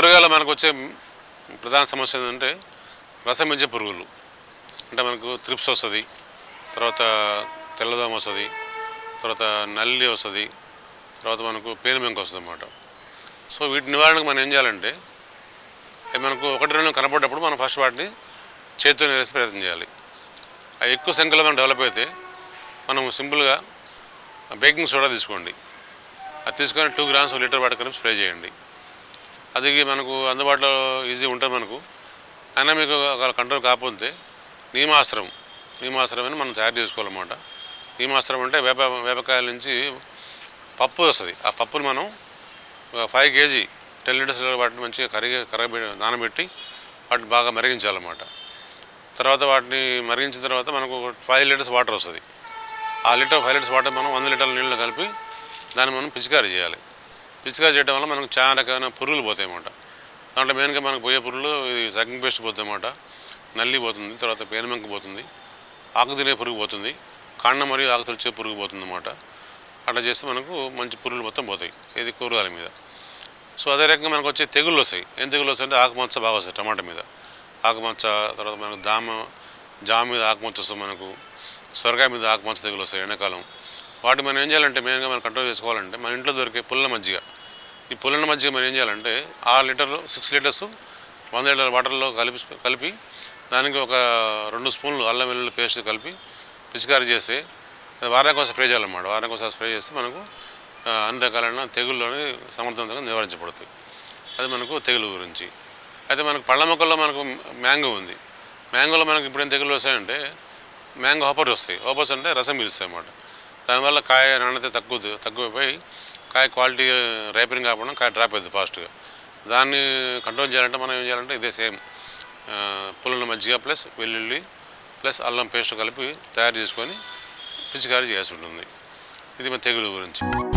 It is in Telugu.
కూరగాయలు మనకు వచ్చే ప్రధాన సమస్య ఏంటంటే రసమించే పురుగులు. అంటే మనకు త్రిప్స్ వస్తుంది తర్వాత తెల్లదోమ వస్తుంది తర్వాత నల్లి వస్తుంది తర్వాత మనకు పేనుమెంక వస్తుంది అన్నమాట సో వీటి నివారణకు మనం ఏం చేయాలంటే అవి మనకు ఒకటి రెండు కనపడ్డప్పుడు మనం ఫస్ట్ వాటిని చేతితో నేరేసి ప్రయత్నం చేయాలి. అవి ఎక్కువ సంఖ్యలో మనం డెవలప్ అయితే మనం సింపుల్గా బేకింగ్ సోడా తీసుకోండి. అది తీసుకొని టూ గ్రామ్స్ లీటర్ వాటర్ కలిపి స్ప్రే చేయండి. అది మనకు అందుబాటులో ఈజీ ఉంటుంది మనకు. అయినా మీకు ఒక కంట్రోల్ కాకపోతే నీమాస్త్రం నీమాస్త్రం అని మనం తయారు చేసుకోవాలన్నమాట. నీమాస్త్రం అంటే వేప వేపకాయల నుంచి పప్పు వస్తుంది. ఆ పప్పుని మనం ఫైవ్ కేజీ టెన్ లీటర్స్ వాటిని మంచిగా కరిగి కరగబె నానబెట్టి వాటిని బాగా మరిగించాలన్నమాట. తర్వాత వాటిని మరిగించిన తర్వాత మనకు ఫైవ్ లీటర్స్ వాటర్ వస్తుంది. ఆ లీటర్ ఫైవ్ లీటర్స్ వాటర్ మనం వంద లీటర్ల నీళ్ళు కలిపి దాన్ని మనం పిచికారీ చేయాలి. పిచికారీ చేయడం వల్ల మనకు చాలా రకమైన పురుగులు పోతాయి అన్నమాట దాంట్లో మెయిన్గా మనకు పోయే పురుగులు ఇది సగ్గింగ్ పేస్ట్ పోతుంది అన్నమాట నల్లి పోతుంది తర్వాత పేనుమెంక పోతుంది ఆకు తినే పురుగు పోతుంది కాండం మరియు ఆకు తొలిచే పురుగు పోతుంది అన్నమాట అట్లా చేస్తే మనకు మంచి పురుగులు మొత్తం పోతాయి ఇది కూరగాయల మీద. సో అదే రకంగా మనకు వచ్చే తెగుళ్ళు వస్తాయి. ఏం తెగుళ్ళు వస్తాయి అంటే ఆకుమచ్చ బాగా వస్తాయి టమాటా మీద. ఆకుమచ్చ తర్వాత మనకు దామ జామ మీద ఆకుమచ్చ వస్తుంది మనకు. సొరకాయ మీద ఆకుమచ్చ తెగులు వస్తాయి ఎండాకాలం. వాటి మనం ఏం చేయాలంటే మెయిన్గా మనం కంట్రోల్ చేసుకోవాలంటే మన ఇంట్లో దొరికే పుల్ల మజ్జిగ. ఈ పుల్లన మధ్య మనం ఏం చేయాలంటే ఆరు లీటర్లు సిక్స్ లీటర్స్ వంద లీటర్ వాటర్లో కలిపి కలిపి దానికి ఒక రెండు స్పూన్లు అల్లం వెల్లుల్లి పేస్ట్ కలిపి పిచికారి చేస్తే అది వారానికి ఒకసారి స్ప్రే చేయాలన్నమాట. వారానికి ఒకసారి స్ప్రే చేస్తే మనకు అన్ని రకాలైన తెగుళ్ళు అనేది సమర్థవంతంగా నివారించబడతాయి. అది మనకు తెగులు గురించి. అయితే మనకు పళ్ళ మొక్కల్లో మనకు మ్యాంగో ఉంది. మ్యాంగోలో మనకు ఇప్పుడు ఏం తెగులు వస్తాయంటే మ్యాంగో హోపర్స్ వస్తాయి. హోపర్స్ అంటే రసం పీలుస్తాయి అన్నమాట. దానివల్ల కాయ నాణ్యత తక్కువ తక్కువైపోయి కాయ క్వాలిటీ రైపరింగ్ కాకుండా కాయ డ్రాప్ అవుతుంది ఫాస్ట్గా. దాన్ని కంట్రోల్ చేయాలంటే మనం ఏం చేయాలంటే ఇదే సేమ్. పుల్లల మజ్జిగ ప్లస్ వెల్లుల్లి ప్లస్ అల్లం పేస్ట్ కలిపి తయారు చేసుకొని పిచికారీ చేయాల్సి ఉంటుంది. ఇది మన తెగులు గురించి.